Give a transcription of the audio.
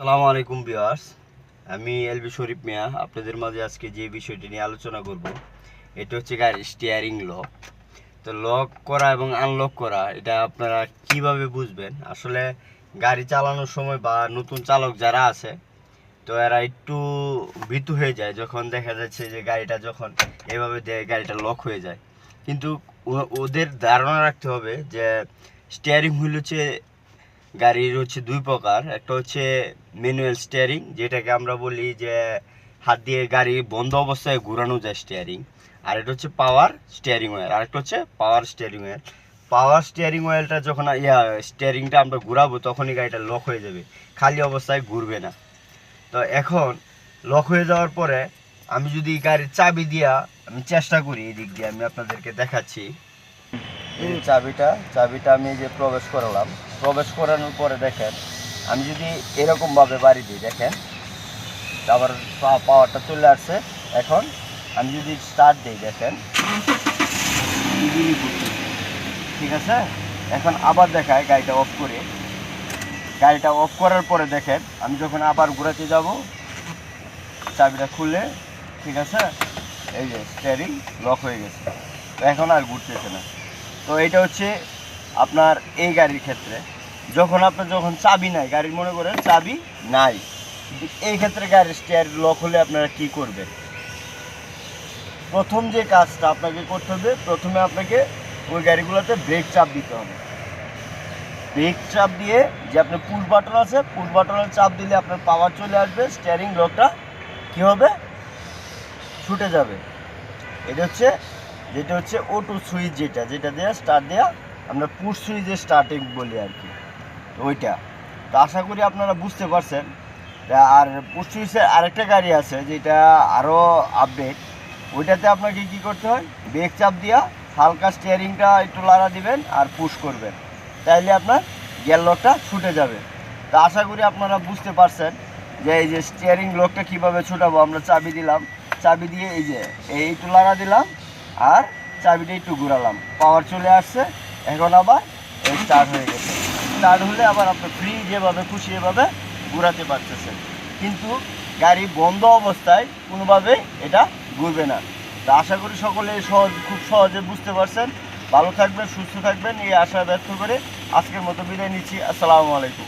সালামু আলাইকুম বিয়ার্স আমি এলবি শরীফ মিয়া। আপনাদের মাঝে আজকে যে বিষয়টি নিয়ে আলোচনা করব, এটা হচ্ছে গাড়ির স্টিয়ারিং লক তো লক করা এবং আনলক করা, এটা আপনারা কীভাবে বুঝবেন? আসলে গাড়ি চালানোর সময় বা নতুন চালক যারা আছে, তো এরা একটু ভীতু হয়ে যায় যখন দেখা যাচ্ছে যে গাড়িটা যখন এভাবে দেয়, গাড়িটা লক হয়ে যায়। কিন্তু ওদের ধারণা রাখতে হবে যে স্টিয়ারিং হুইল হচ্ছে গাড়ির হচ্ছে দুই প্রকার। একটা হচ্ছে ম্যানুয়াল স্টিয়ারিং যেটাকে আমরা বলি যে হাত দিয়ে গাড়ি বন্ধ অবস্থায় ঘুরানো যায় স্টিয়ারিং আর এটা হচ্ছে পাওয়ার স্টিয়ারিং অয়েল আর একটা হচ্ছে power steering oil power steering অয়েলটা যখন ইয়া স্টিয়ারিংটা আমরা ঘুরাবো, তখনই গাড়িটা লক হয়ে যাবে, খালি অবস্থায় ঘুরবে না। তো এখন লক হয়ে যাওয়ার পরে আমি যদি গাড়ির চাবি দিয়া আমি চেষ্টা করি, এদিক দিয়ে আমি আপনাদেরকে দেখাচ্ছি। চাবিটা চাবিটা আমি যে প্রবেশ করালাম। প্রবেশ করানোর পরে দেখেন, আমি যদি এরকমভাবে বাড়ি দিই, দেখেন, আবার পাওয়ারটা চলে আসছে। এখন আমি যদি স্টার্ট দিই, দেখেন, ঠিক আছে? এখন আবার দেখায় গাড়িটা অফ করে। গাড়িটা অফ করার পরে দেখেন, আমি যখন আবার ঘোরাতে যাব, চাবিটা খুলে, ঠিক আছে? এই যে স্টিয়ারিং লক হয়ে গেছে। এখন আর ঘুরতেছে না। তো এটা হচ্ছে আপনার এই গাড়ির ক্ষেত্রে। যখন আপনার যখন চাবি নাই, গাড়ির মনে করেন চাবি নাই এই ক্ষেত্রে গাড়ির স্টিয়ার লক হলে আপনারা কি করবেন? প্রথম যে কাজটা আপনাকে করতে হবে, প্রথমে আপনাকে ওই গাড়িগুলোতে ব্রেক চাপ দিতে হবে। ব্রেক চাপ দিয়ে যে আপনার পুশ বাটন আছে পুশ বাটনের চাপ দিলে আপনার পাওয়ার চলে আসবে স্টিয়ারিং লকটা কী হবে? ছুটে যাবে। এটা হচ্ছে যেটা হচ্ছে অটো সুইচ যেটা যেটা দিয়ে স্টার্ট দেওয়া আমরা পুশ সুইচে স্টার্টিং বলি আর কি। ওইটা। তো আশা করি আপনারা বুঝতে পারছেন। আর পুশ সুইচের আরেকটা গাড়ি আছে যেটা আরও আপডেট ওইটাতে আপনাকে কি করতে হয়? ব্রেক চাপ দিয়া হালকা স্টিয়ারিংটা একটু লাড়া দিবেন আর পুশ করবেন। তাইলে আপনার গিয়ার লকটা ছুটে যাবে। তা আশা করি আপনারা বুঝতে পারছেন যে এই যে স্টিয়ারিং লকটা কীভাবে ছুটাবো। আমরা চাবি দিলাম। চাবি দিয়ে এই যে, এই একটু লাড়া দিলাম। আর চাবিটা একটু ঘুরালাম। পাওয়ার চলে আসছে, এখন আবার এই স্টার্ট হয়ে গেছে। স্টার্ট হলে আবার আপনি ফ্রি যেভাবে খুশি এভাবে ঘুরাতে পারতেছেন। কিন্তু গাড়ি বন্ধ অবস্থায় কোনোভাবে এটা ঘুরবে না। তা আশা করি সকলে সহজ, খুব সহজে বুঝতে পারছেন। ভালো থাকবেন, সুস্থ থাকবেন। এই আশা ব্যর্থ করে আজকের মতো বিদায় নিচ্ছি। আসসালামু আলাইকুম।